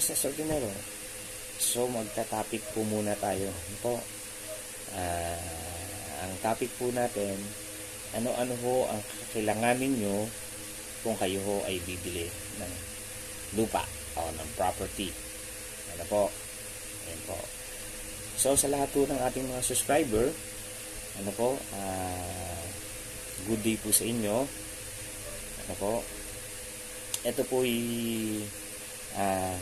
Sa ordinero? So, magta-topic po muna tayo. Ano po? Ah, ang topic po natin, ano-ano ho ang kailanganin nyo kung kayo ho ay bibili ng lupa o ng property. Ano po? Ayan po. So, sa lahat po ng ating mga subscriber, ano po, ah, good day po sa inyo. Ano po, ito po ay ah,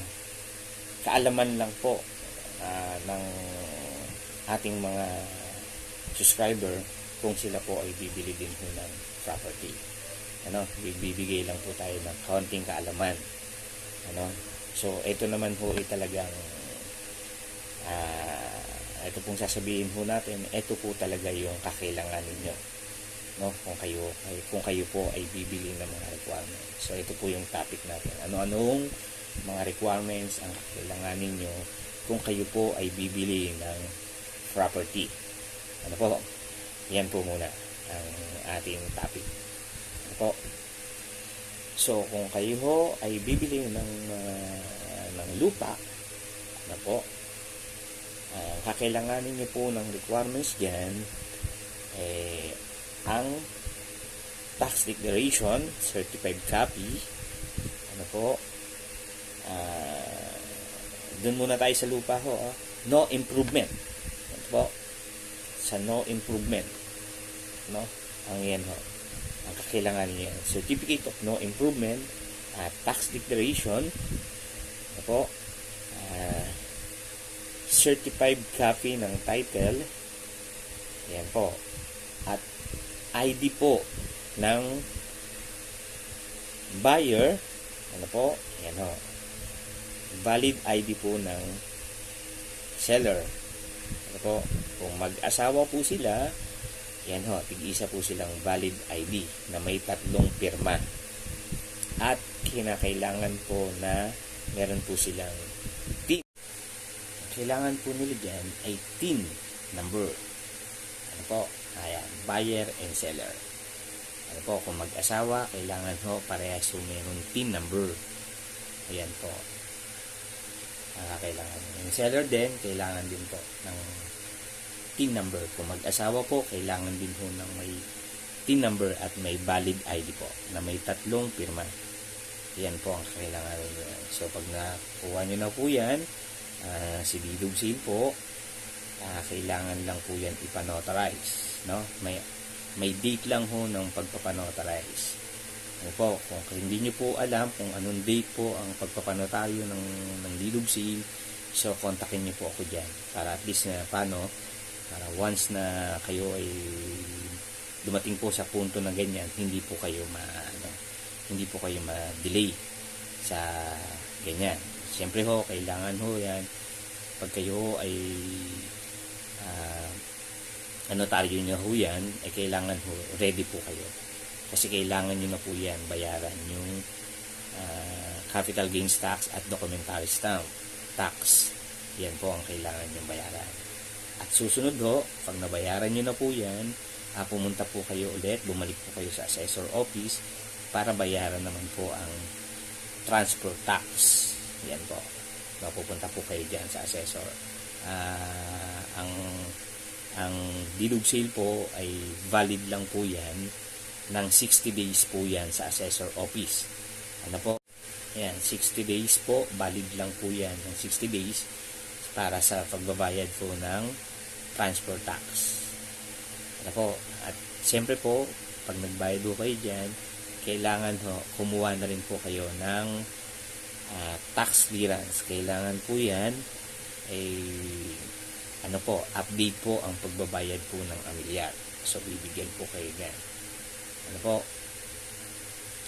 kaalaman lang po ah, ng ating mga subscriber kung sila po ay bibili din po ng property. Ano, bibigay lang po tayo ng kaunting kaalaman. Ano? So, ito naman po ay talagang ah, ito pong sasabihin po natin, ito po talaga yung kakailangan ninyo. No? Kung kayo, ay, kung kayo po ay bibili ng mga requirements. So, ito po yung topic natin. Ano-anong mga requirements ang kailangan ninyo kung kayo po ay bibili ng property. Ano po? Yan po muna ang ating topic. Ano po? So, kung kayo ho ay bibili ng, uh, ng lupa, ano po, uh, kakailanganin niyo po ng requirements dyan, eh, ang tax declaration, certified copy, ano po, uh, dun muna tayo sa lupa ho, oh. no improvement, ano po, sa no improvement, no, ang yan ho, ang kakailangan niya, certificate of no improvement, uh, tax declaration, ano po, uh, certified copy ng title, yan po, at ID po ng buyer, ano po, yan ho, valid ID po ng seller. Ano po, kung mag-asawa po sila, yan ho, tig-isa po silang valid ID na may tatlong pirma. At kinakailangan po na meron po silang TIN. Kailangan po nila dyan ay TIN number. Ano po, ayan, buyer and seller. Ano po, kung mag-asawa, kailangan ho parehas po meron TIN number. Ayan po. Uh, kailangan. Yung seller din, kailangan din po ng TIN number. Kung mag-asawa po, kailangan din po ng may TIN number at may valid ID po na may tatlong pirma. Yan po ang kailangan nyo. So, pag nakuha nyo na po yan, uh, si Didog Seal po, uh, kailangan lang po yan ipanotarize. No? May, may date lang ho ng pagpapanotarize. Ano po, kung hindi nyo po alam kung anong date po ang pagpapanotaryo ng, ng Seal, so kontakin nyo po ako dyan para at least na paano, para once na kayo ay dumating po sa punto na ganyan, hindi po kayo ma, ano, hindi po kayo ma-delay sa ganyan. Siyempre ho, kailangan ho yan, pag kayo ay uh, anotaryo nyo ho yan, ay kailangan ho, ready po kayo. Kasi kailangan nyo na po yan bayaran yung uh, capital gains tax at documentary stamp tax. Yan po ang kailangan nyo bayaran. At susunod ho, pag nabayaran nyo na po yan, uh, pumunta po kayo ulit, bumalik po kayo sa assessor office para bayaran naman po ang transfer tax. Yan po. Mapupunta po kayo dyan sa assessor. Uh, ang ang bilog sale po ay valid lang po yan ng 60 days po yan sa assessor office. Ano po? Ayan, 60 days po, valid lang po yan ng 60 days para sa pagbabayad po ng transfer tax. Ano po? At siyempre po, pag nagbayad po kayo dyan, kailangan ho, kumuha na rin po kayo ng uh, tax clearance. Kailangan po yan ay ano po, update po ang pagbabayad po ng amilyar. So, bibigyan po kayo yan. Ano po?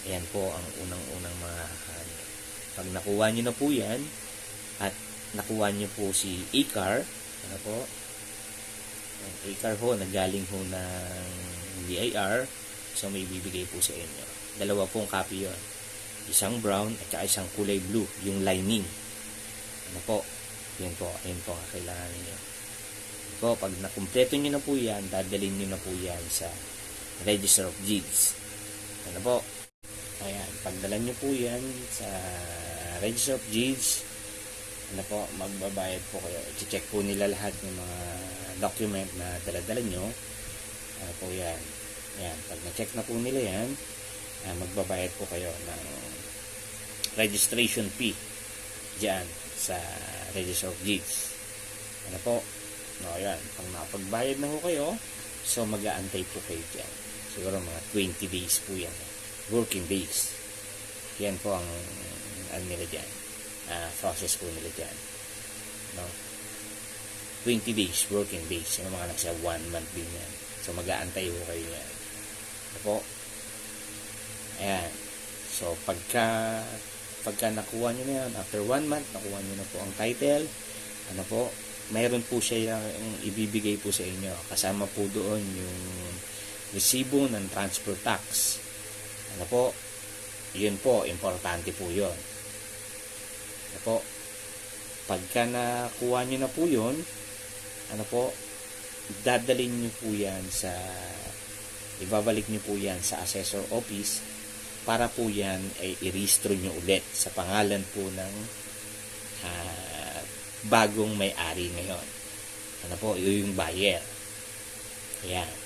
Ayan po ang unang-unang mga ano. Pag nakuha nyo na po yan, at nakuha nyo po si ACAR, ano po? Ang ACAR ho, nagaling ho ng VIR, so may bibigay po sa inyo. Dalawa pong copy yon Isang brown at saka isang kulay blue, yung lining. Ano po? Yan po, ayun po ang kailangan ninyo. Po, pag nakumpleto nyo na po yan, dadalhin nyo na po yan sa Register of Deeds. Ano po? Ayan, pagdala nyo po yan sa Register of Deeds, ano po, magbabayad po kayo. I-check po nila lahat ng mga document na daladala nyo. Ano po yan. Yan. Pag na-check na po nila yan, ah, magbabayad po kayo ng registration fee dyan sa Register of Deeds. Ano po? No, yan. Pag napagbayad na po kayo, so mag-aantay po kayo dyan. Siguro mga 20 days po yan. Working days. Yan po ang ano nila dyan. ah, process po nila dyan. No? 20 days, working days. Yung mga nasa 1 month din yan. So mag-aantay po kayo yan. Po? Ayan. So pagka pagka nakuha nyo na yan, after 1 month, nakuha nyo na po ang title, ano po, mayroon po siya yung ibibigay po sa inyo. Kasama po doon yung resibo ng transfer tax. Ano po, yun po, importante po yun. Ano po, pagka nakuha nyo na po yun, ano po, dadalhin nyo po yan sa, ibabalik nyo po yan sa assessor office para po yan ay i-restro nyo ulit sa pangalan po ng ah, bagong may-ari ngayon. Ano po, yun yung buyer. Yan.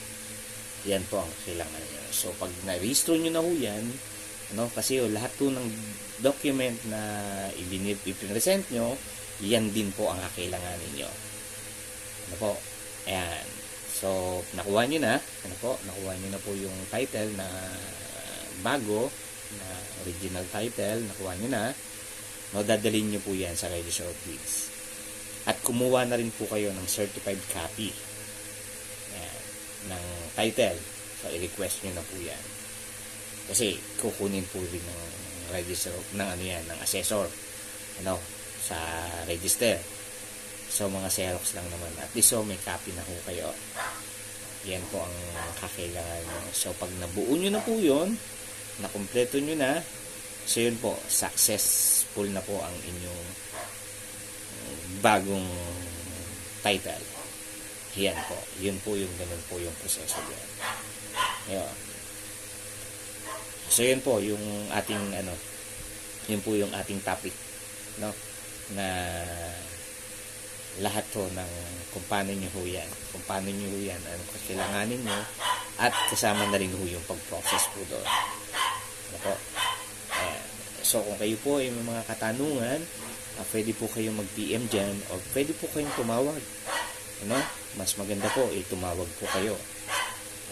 Yan po ang kailangan nyo. So, pag na-restro nyo na po yan, ano, kasi oh, lahat po ng document na ibinip, ipipresent nyo, yan din po ang kakailangan ninyo. Ano po? Ayan. So, nakuha nyo na. Ano po? Nakuha nyo na po yung title na bago, na original title. Nakuha nyo na. No, dadalhin nyo po yan sa Register of Deeds. At kumuha na rin po kayo ng certified copy ng title. So, i-request nyo na po yan. Kasi, kukunin po rin ng register, ng ano yan, ng assessor. Ano, sa register. So, mga Xerox lang naman. At least, so, may copy na po kayo. Yan po ang kakailangan nyo. So, pag nabuo nyo na po yun, nakumpleto nyo na, so yun po, successful na po ang inyong bagong title. Yan po. Yun po yung ganun po yung proseso yan. Ayun. So yun po yung ating ano, yun po yung ating topic, no? Na lahat po ng kung paano nyo ho yan, kung paano nyo ho yan, anong kakailanganin nyo, at kasama na rin ho yung pag-process po doon. Ano po? So kung kayo po ay may mga katanungan, ah, pwede po kayong mag-PM dyan, o pwede po kayong tumawag. Ano? Mas maganda po, eh, tumawag po kayo.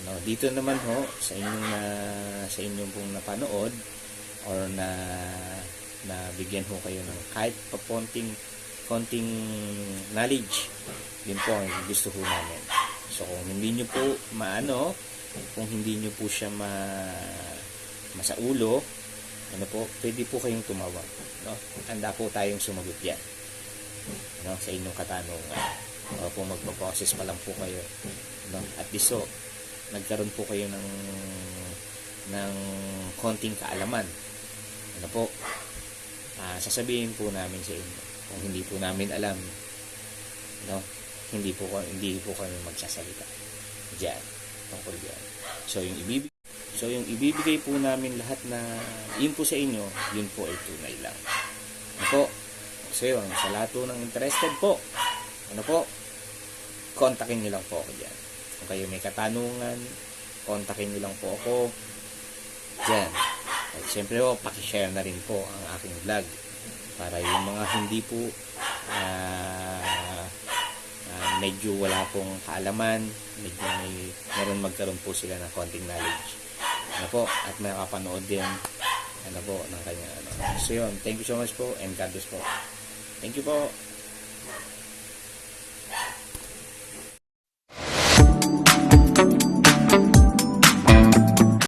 Ano, dito naman ho sa inyong na sa inyong pong napanood or na na bigyan ho kayo ng kahit pa konting konting knowledge yun po ang gusto ho namin so kung hindi nyo po maano kung hindi nyo po siya ma masaulo ano po pwede po kayong tumawag no handa po tayong sumagot yan no sa inyong katanungan o kung magpo-process pa lang po kayo. No? At least nagkaroon po kayo ng ng konting kaalaman. Ano po? Ah, sasabihin po namin sa inyo. Kung hindi po namin alam no? Hindi po ko- hindi po kami magsasalita diyan tungkol diyan so yung ibibigay so yung ibibigay po namin lahat na po sa inyo yun po ay tunay lang. Ano po? So yun sa lahat po ng interested po. Ano po kontakin niyo lang po ako diyan kung kayo may katanungan, kontakin nyo lang po ako dyan. At syempre po, pakishare na rin po ang aking vlog para yung mga hindi po ah, ah, medyo wala pong kaalaman, medyo may meron magkaroon po sila ng konting knowledge. Ano po, at makapanood din ano po, ng kanya ano. So yun, thank you so much po and God bless po. Thank you po.